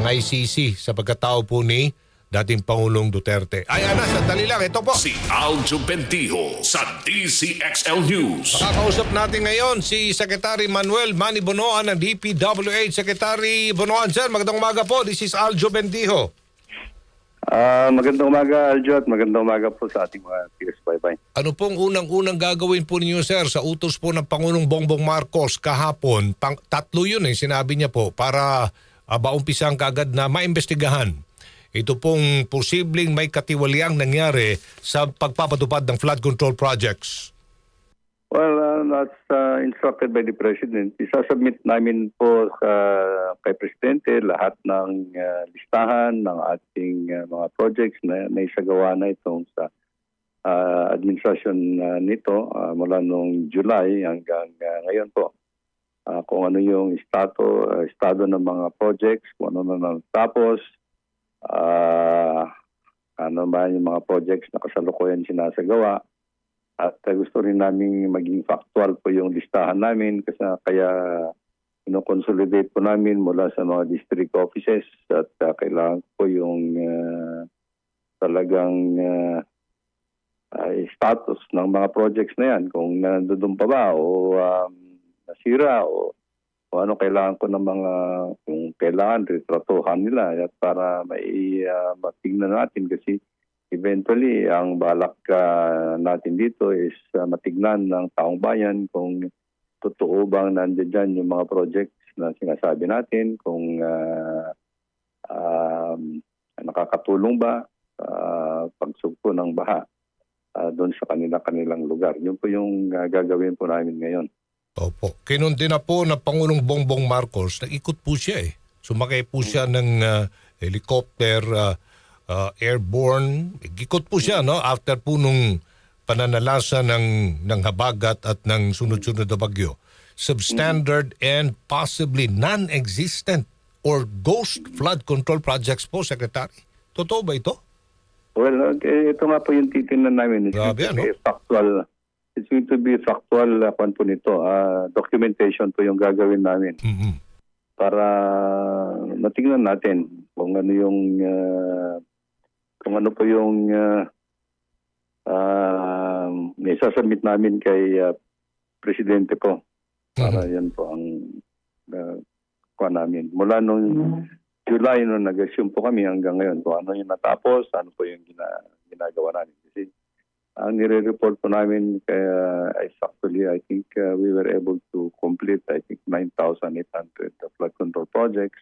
ng ICC sa pagkatao po ni dating Pangulong Duterte. Ay, Ana, sandali lang. Ito po. Si Aljo Bentijo sa DCXL News. Kakausap natin ngayon si Secretary Manuel Manny Bonoan ng DPWH. Secretary Bonoan, sir, magandang umaga po. This is Aljo Bendijo. Ah, magandang umaga, Aljo, at magandang umaga po sa ating mga peers. Bye-bye. Ano pong unang-unang gagawin po ninyo, sir, sa utos po ng Pangulong Bongbong Marcos kahapon? Pang, tatlo yun eh, sinabi niya po, para uh, maumpisang kagad na maimbestigahan. Ito pong posibleng may katiwaliang nangyari sa pagpapatupad ng flood control projects. Well, uh, that's uh, instructed by the President. Isasubmit namin po sa kay Presidente lahat ng uh, listahan ng ating uh, mga projects na naisagawa na itong sa uh, administrasyon uh, nito uh, mula noong July hanggang uh, ngayon po. Uh, kung ano yung estado, uh, estado ng mga projects, kung ano na natapos, uh, ano man yung mga projects na kasalukuyan sinasagawa, at uh, gusto rin namin maging factual po yung listahan namin kasi kaya ino-consolidate po namin mula sa mga district offices at uh, kailangan po yung uh, talagang uh, uh, status ng mga projects na yan. Kung nandoon pa ba o um, nasira o, o ano kailangan ko ng mga kung kailangan retratuhan nila at para mai uh, matignan natin kasi eventually ang balak uh, natin dito is uh, matignan ng taong bayan kung totoo bang nandiyan yung mga projects na sinasabi natin kung uh, um, nakakatulong ba sa pagsugpo ng baha uh, doon sa kanila-kanilang lugar. Yun po yung uh, gagawin po namin ngayon. Opo. Kinundi na po ng Pangulong Bongbong Marcos, nag-ikot po siya eh. Sumakay po siya ng uh, helicopter, uh, uh, airborne. Ikot po siya no after po nung pananalasa ng ng habagat at ng sunod-sunod na bagyo. Substandard and possibly non-existent or ghost flood control projects po, Secretary. Totoo ba ito? Well, okay, ito nga po yung titingnan namin. Grabe, ano? factual. It's going to be factual uh, kwan po nito. ah, documentation po yung gagawin namin Mhm. para matingnan natin kung ano yung ah, kung ano po yung uh, isasubmit namin kay ah, Presidente po. Para yan po ang uh, kwan namin. Mula nung July nung nag-assume po kami hanggang ngayon kung ano yung natapos, ano po yung gina, ginagawa namin. Ang nire-report po namin kaya is actually I think uh, we were able to complete I think 9,800 flood control projects.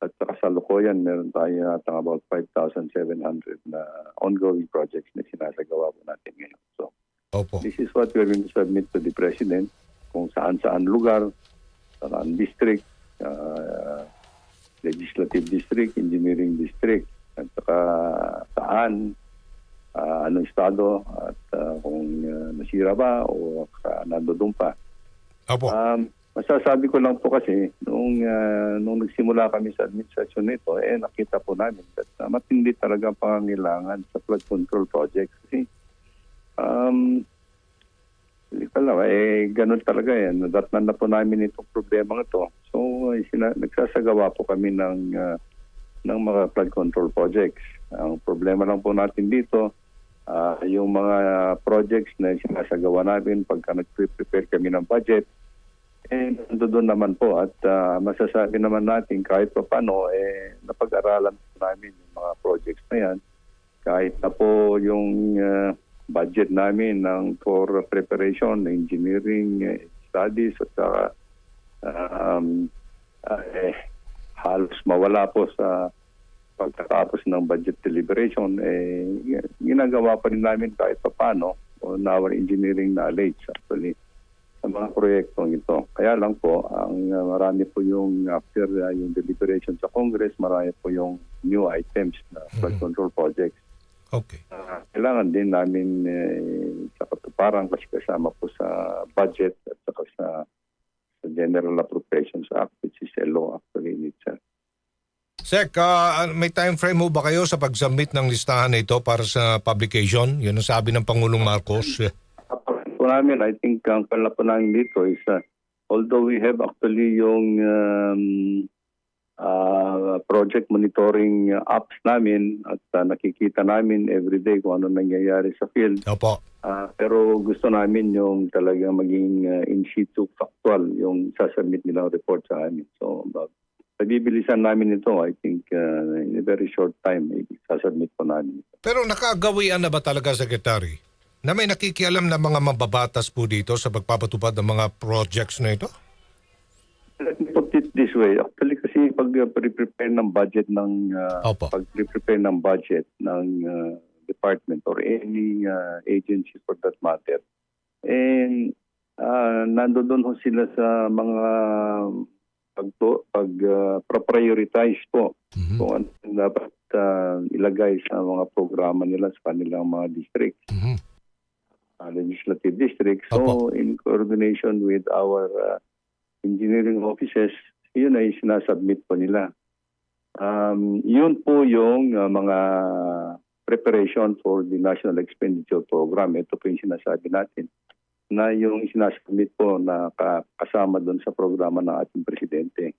At sa kasalukuyan, meron tayo natang about 5,700 na ongoing projects na sinasagawa po natin ngayon. So, Opo. This is what we're going to submit to the President kung saan-saan lugar, saan district, uh, legislative district, engineering district, at saka saan, uh, anong estado, at uh, kung uh, nasira ba o uh, nandoon pa. Opo. Um, masasabi ko lang po kasi, nung, uh, nung nagsimula kami sa administrasyon nito, eh nakita po namin that uh, matindi talaga ang pangangailangan sa flood control projects. Kasi um, hindi ko alam, eh ganun talaga yan. Nadatnan na po namin itong problema ito. So, eh, sina- nagsasagawa po kami ng, ah, ng mga flood control projects. Ang problema lang po natin dito, ah, yung mga projects na sinasagawa namin pagka nag-prepare kami ng budget, eh, doon naman po at ah, masasabi naman natin kahit pa paano, eh, napag-aralan namin yung mga projects na yan. Kahit na po yung ah, budget namin ng for preparation, engineering eh, studies at saka um, ah, eh, halos mawala po sa pagkatapos ng budget deliberation, eh, ginagawa pa rin namin kahit pa paano on our engineering knowledge actually sa mga proyektong ito. Kaya lang po, ang uh, marami po yung after uh, yung deliberation sa Congress, marami po yung new items na flood control projects. Okay. Ah, kailangan din namin eh, sa katuparan kasi kasama po sa budget at saka sa, sa General Appropriations Act which is a law actually in itself. Sec, ah, may time frame mo ba kayo sa pag-submit ng listahan na ito para sa publication? Yun ang sabi ng Pangulong Marcos. Po namin, I think ang kala po namin dito is uh, although we have actually yung um, ah, project monitoring apps namin at ah, nakikita namin everyday kung ano nangyayari sa field. Opo. Ah, pero gusto namin yung talagang maging ah, in situ factual yung sasubmit nilang report sa amin. So, uh, pabibilisan namin ito, I think ah, in a very short time, maybe sasubmit po namin. Pero nakagawian na ba talaga, Secretary, na may nakikialam na mga mababatas po dito sa pagpapatupad ng mga projects na ito? Let me put it this way. Actually kasi pag uh, pre-prepare ng budget ng uh, Opo. pag pre-prepare ng budget ng uh, department or any uh, agency for that matter, and uh, nandoon ho sila sa mga pag pag uh, prioritize po Mhm. kung ano dapat uh, ilagay sa mga programa nila sa kanilang mga districts Mhm. uh, legislative district. Opo. So, in coordination with our uh, engineering offices, yun ay sinasubmit po nila. Um, yun po yung uh, mga preparation for the National Expenditure Program. Ito po yung sinasabi natin na yung sinasubmit po na ka- kasama doon sa programa ng ating presidente.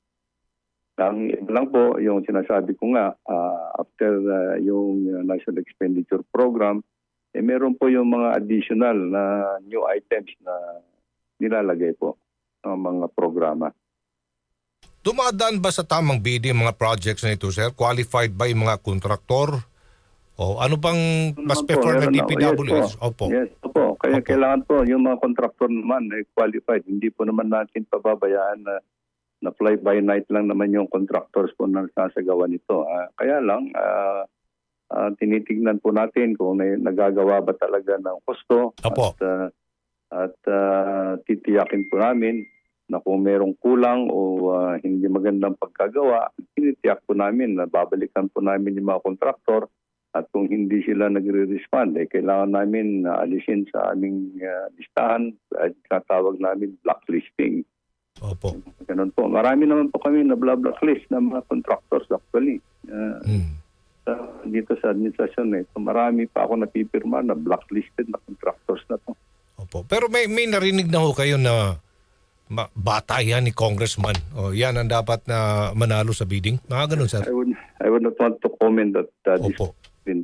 Ang iba lang po, yung sinasabi ko nga, uh, after uh, yung uh, National Expenditure Program, eh meron po yung mga additional na new items na nilalagay po ng mga programa. Dumadaan ba sa tamang bidding mga projects na ito, sir? Qualified ba yung mga kontraktor? O ano bang mas Naman po, prefer ng DPWH? Yes po. Opo. Yes po. Kaya Opo. kailangan po yung mga contractor naman ay qualified. Hindi po naman natin pababayaan na na fly by night lang naman yung contractors po na sasagawa nito. Ah, kaya lang ah, ah, tinitignan po natin kung may nagagawa ba talaga ng kosto Opo. at ah, at ah, titiyakin po namin na kung merong kulang o ah, hindi magandang pagkagawa, tinitiyak po namin na babalikan po namin yung mga kontraktor at kung hindi sila nagre-respond, eh, kailangan namin na alisin sa aming ah, listahan at tatawag namin blacklisting. Opo. Ganun po. Marami naman po kami na bla blacklist ng mga contractors actually. Ah, Mm. sa- dito sa administrasyon eh. So, marami pa ako napipirma na blacklisted na contractors na to. Opo. Pero may may narinig na ho kayo na bata yan ni congressman. O yan ang dapat na manalo sa bidding. Mga ganun, sir. I would I would not want to comment at uh, this Opo. in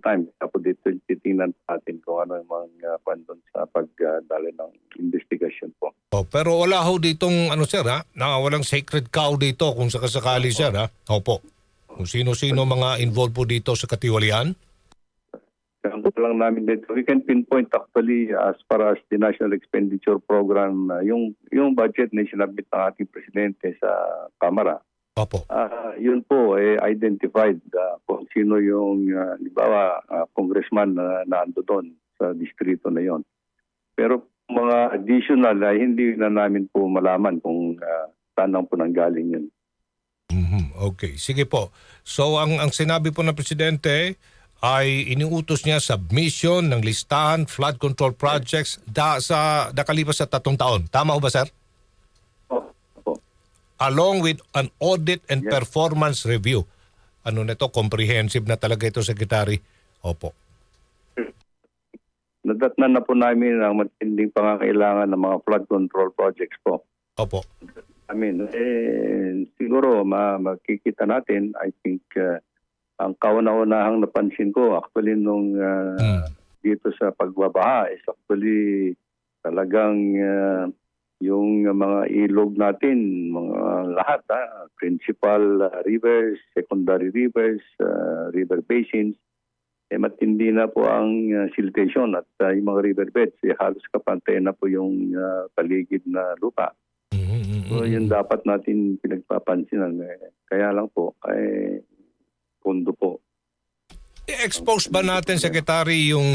time. Tapos dito titingnan natin kung ano yung mga uh, pandon sa pagdala ng investigation po. O, pero wala ho ditong ano sir ha, na walang sacred cow dito kung sakasakali sir ha. Opo. Kung sino-sino mga involved po dito sa katiwalian. Gusto lang namin dito, we can pinpoint actually as far as the National Expenditure Program, uh, yung, yung budget na sinabit ng ating presidente sa Kamara. Opo. Ah, yun po eh identified ah, kung sino yung uh, libawa congressman na naando doon sa distrito na yon. Pero mga additional ay hindi na namin po malaman kung uh, saan po nanggaling yun. Mhm, Okay, sige po. So ang ang sinabi po ng presidente ay iniutos niya submission ng listahan flood control projects da, sa nakalipas sa tatlong taon. Tama ho ba sir? Along with an audit and Yes. performance review. Ano na to? Comprehensive na talaga ito, Secretary. Opo. Nadatnan na po namin ang matinding pangangailangan ng mga flood control projects po. Opo. I mean, eh, siguro ma makikita natin, I think, uh, ang kauna-unahang napansin ko actually nung uh, Mm. dito sa pagbabaha is actually talagang uh, yung mga ilog natin, mga lahat, ha, principal uh, rivers, secondary rivers, uh, river basins, eh matindi na po ang uh, siltation at uh, yung mga riverbeds, eh, halos kapantay na po yung uh, paligid na lupa. Mhm, mhm, So yun dapat natin pinagpapansinan. Eh, kaya lang po, eh, pundo po. I-expose ba natin, Secretary, yung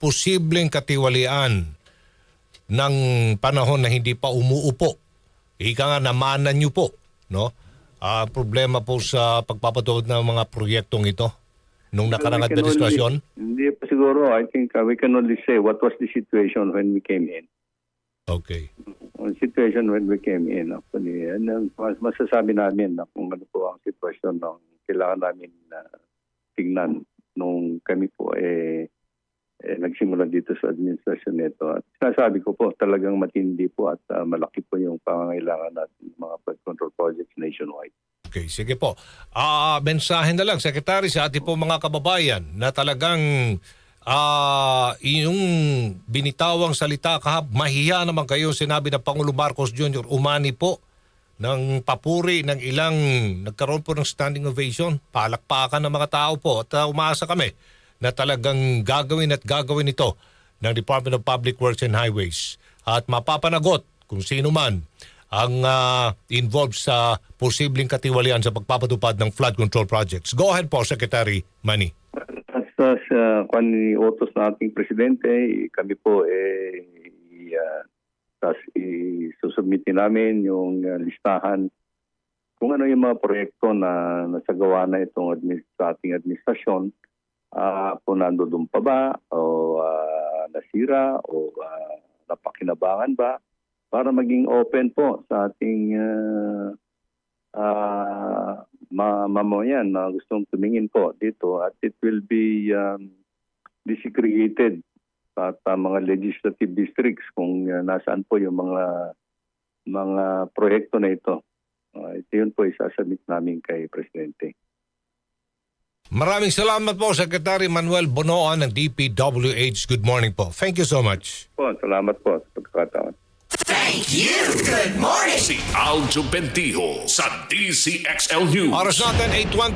posibleng katiwalian ng panahon na hindi pa umuupo? Ika nga, namanan niyo po, no? Ah, problema po sa pagpapatuod ng mga proyektong ito nung nakarang administrasyon? Hindi pa siguro. I think uh, we can only say what was the situation when we came in. Okay. Ang situation when we came in actually. And ang mas masasabi namin na kung ano po ang sitwasyon ng kailangan namin na tingnan nung kami po eh, eh nagsimula dito sa administrasyon nito. At sinasabi ko po talagang matindi po at uh, malaki po yung pangangailangan natin ng mga flood control projects nationwide. Okay, sige po. Ah, mensahe na lang, Secretary, sa ating po mga kababayan na talagang ah yung binitawang salita kahap, mahiya naman kayo sinabi ng Pangulo Marcos Jr. umani po ng papuri ng ilang nagkaroon po ng standing ovation, palakpakan ng mga tao po at ah, umaasa kami na talagang gagawin at gagawin ito ng Department of Public Works and Highways at mapapanagot kung sino man ang ah, involved sa posibleng katiwalian sa pagpapatupad ng flood control projects. Go ahead po, Secretary Manny. Sa kwan ni utos na ating presidente, kami po eh i, uh, tas isusubmitin namin yung uh, listahan kung ano yung mga proyekto na nasagawa na itong admis- sa ating administrasyon ah kung nandoon pa ba o ah, nasira o ah, napakinabangan ba para maging open po sa ating uh, ma mamamayan na gustong tumingin po dito at it will be um, desegregated at ah, mga legislative districts kung ah, nasaan po yung mga mga proyekto na ito. Ah, ito yun po isasabit namin kay Presidente. Maraming salamat po, Secretary Manuel Bonoan ng DPWH. Good morning po. Thank you so much. Po, salamat po sa pagkakataon. Thank you. Good morning. Si Aljo Bendijo sa DCXL News. Oras natin, 8.20